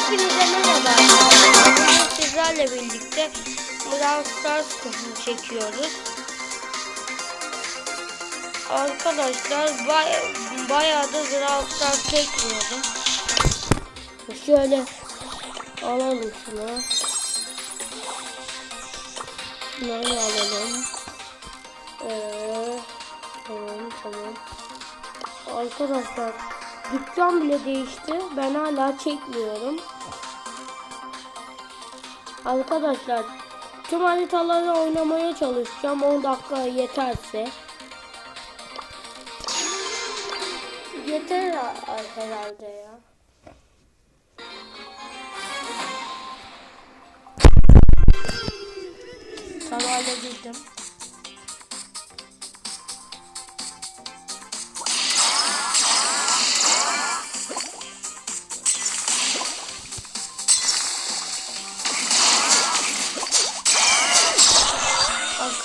Hepinize merhaba sizlerle birlikte Brawl Stars çekiyoruz. Arkadaşlar bay bayağı da Brawl Stars çekmiyordum. Şöyle alalım şunu. Bunları alalım. Ee, tamam tamam. Arkadaşlar dükkan bile değişti. Ben hala çekmiyorum. Arkadaşlar tüm haritaları oynamaya çalışacağım. 10 dakika yeterse. Yeter herhalde ya. Kanala girdim.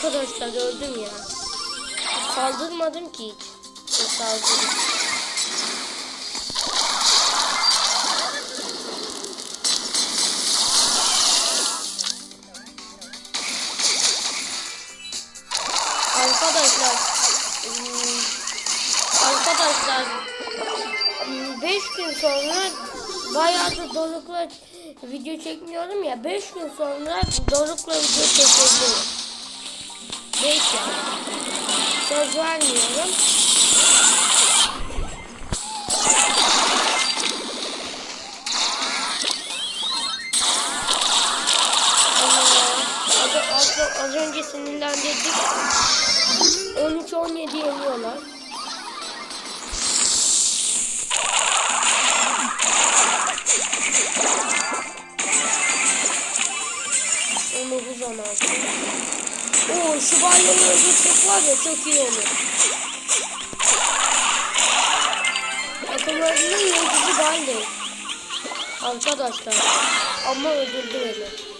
Arkadaşlar öldüm ya. Saldırmadım ki hiç. Saldırdım. Arkadaşlar ım, Arkadaşlar 5 gün sonra bayağı da Doruk'la video çekmiyorum ya 5 gün sonra Doruk'la video çekeceğim. 5 yani. Söz vermiyorum. Ama az, az, az önce sinirlendirdik. 13-17 yeniyorlar. Var ya çok iyi olur. Takımlarının yıldızı Balyo. Arkadaşlar. Ama öldürdü beni.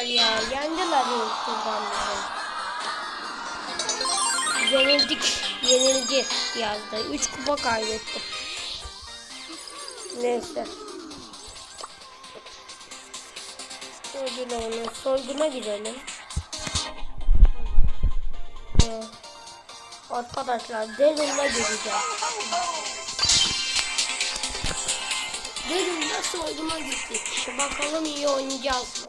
Arkadaşlar ya yendiler YouTube'dan. Yenildik. Yenildi yazdı. 3 kupa kaybettim. Neyse. Ödül onu. Soyguna gidelim. Ee, Arkadaşlar Daryl'la gireceğim. Daryl'la soyguna gittik. Bakalım iyi oynayacağız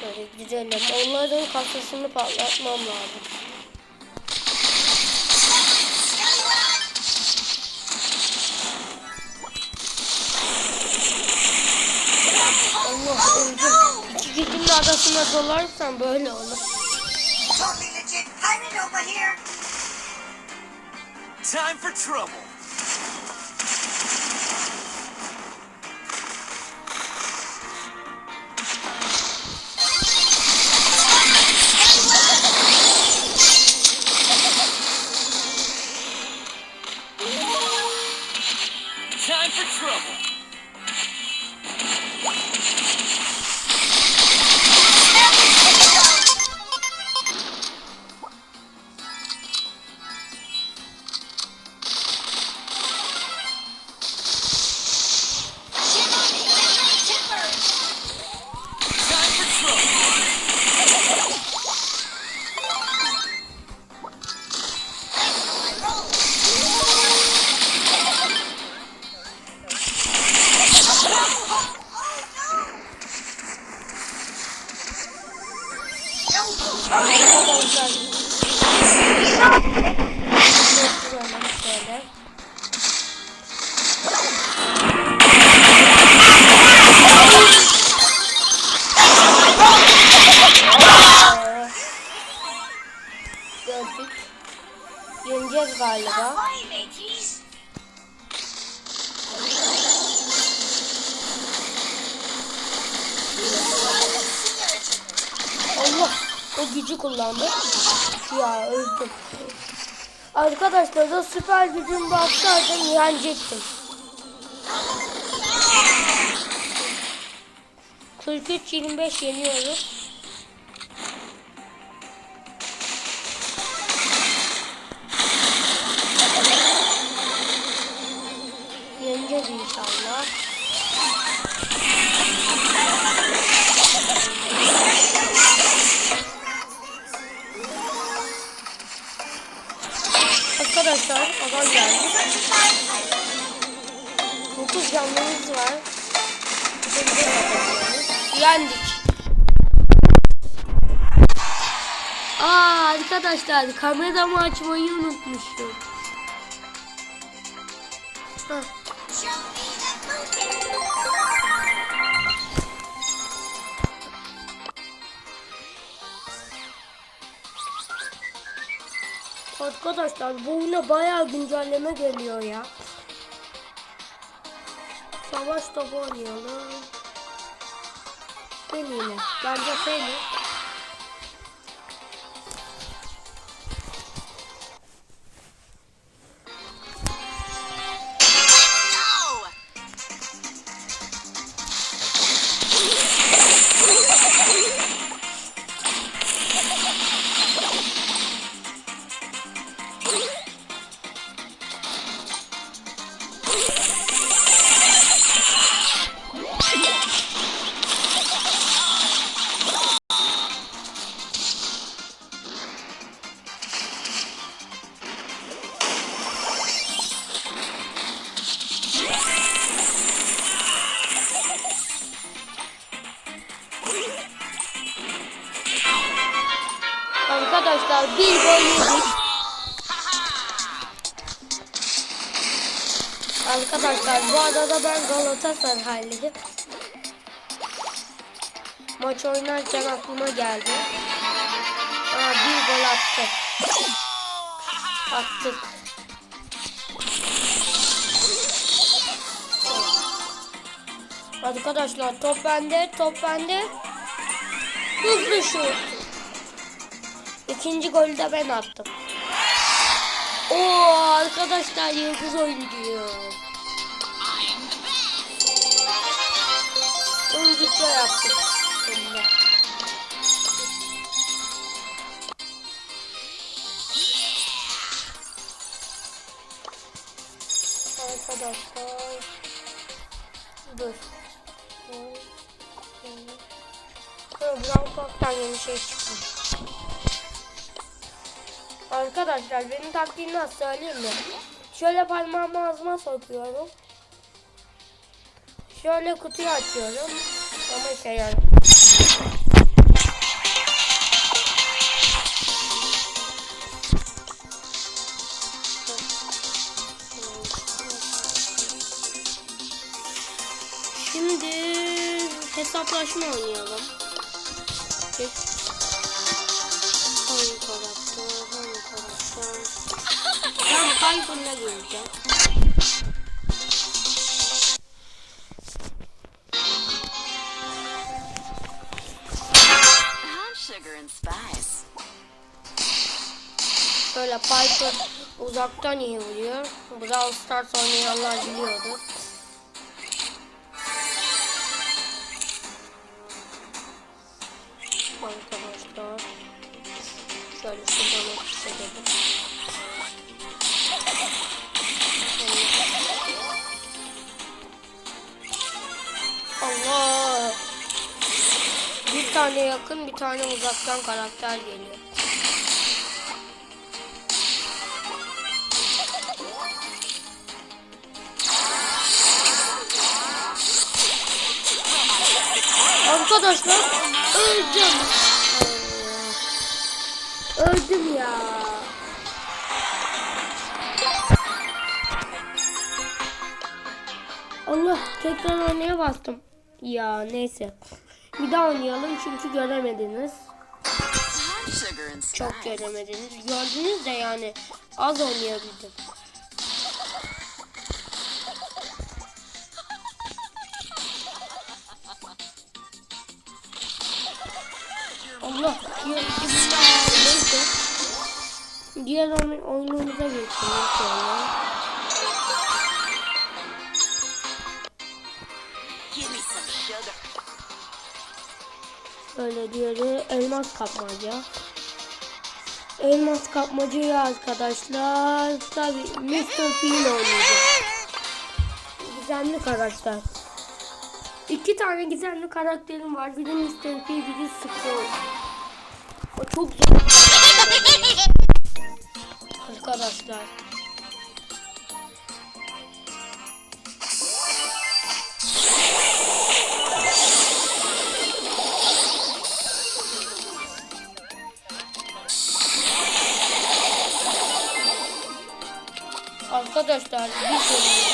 Şöyle gidelim. Onların kasasını patlatmam lazım. Allah öldüm. İki kişinin arasına dolarsan böyle olur. Totally legit pirate over here. Time for trouble. Yeneceğiz galiba. Allah o gücü kullandı. Ya öldüm. Arkadaşlar da süper gücüm baksaydım yenecektim. 43-25 yeniyoruz. Arkadaşlar adam geldi. 9 canlımız var. Yendik. Aa arkadaşlar kameramı açmayı unutmuşum. Arkadaşlar bu oyuna bayağı güncelleme geliyor ya. Savaş topu oynayalım. Yine. Bence seni. Arkadaşlar bu arada ben Galatasaraylıyım. Maç oynarken aklıma geldi. Aa, bir gol attı. Attık. Arkadaşlar top bende, top bende. Hızlı şut. İkinci golü de ben attım. Oo arkadaşlar yıldız oyuncu. Oyunculukla yaptık. Şimdi. Arkadaşlar. Dur. Brown Cock'tan yeni şey çıkmış. Arkadaşlar benim taktiğimi nasıl söyleyeyim mi? Şöyle parmağımı ağzıma sokuyorum. Şöyle kutuyu açıyorum. Ama işe yarar. Şimdi hesaplaşma oynayalım. Peki. Böyle Python uzaktan iyi vuruyor. Brawl Stars oynayanlar biliyordur. Arkadaşlar. Şöyle şuradan edelim. Allah! Bir tane yakın, bir tane uzaktan karakter geliyor. Arkadaşlar öldüm. Allah. Öldüm ya. Allah tekrar oynaya bastım. Ya neyse. Bir daha oynayalım çünkü göremediniz. Çok göremediniz. Gördünüz de yani az oynayabildim. Diğer, oyunumuza geçelim sonra. Give me some sugar. Öyle diğeri elmas kapmaca. Elmas kapmacayı arkadaşlar tabi Mr. P ile oynayacağız. Gizemli karakter. İki tane gizemli karakterim var. Biri Mr. P, biri Scroll. O çok zor. arkadaşlar. Arkadaşlar bir soru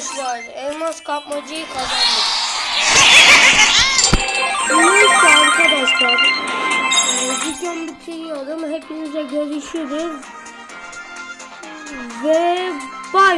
Arkadaşlar elmas kapmacayı kazandık. Neyse arkadaşlar. Ee, Videomu bitiriyorum. Hepinize görüşürüz. Ve bay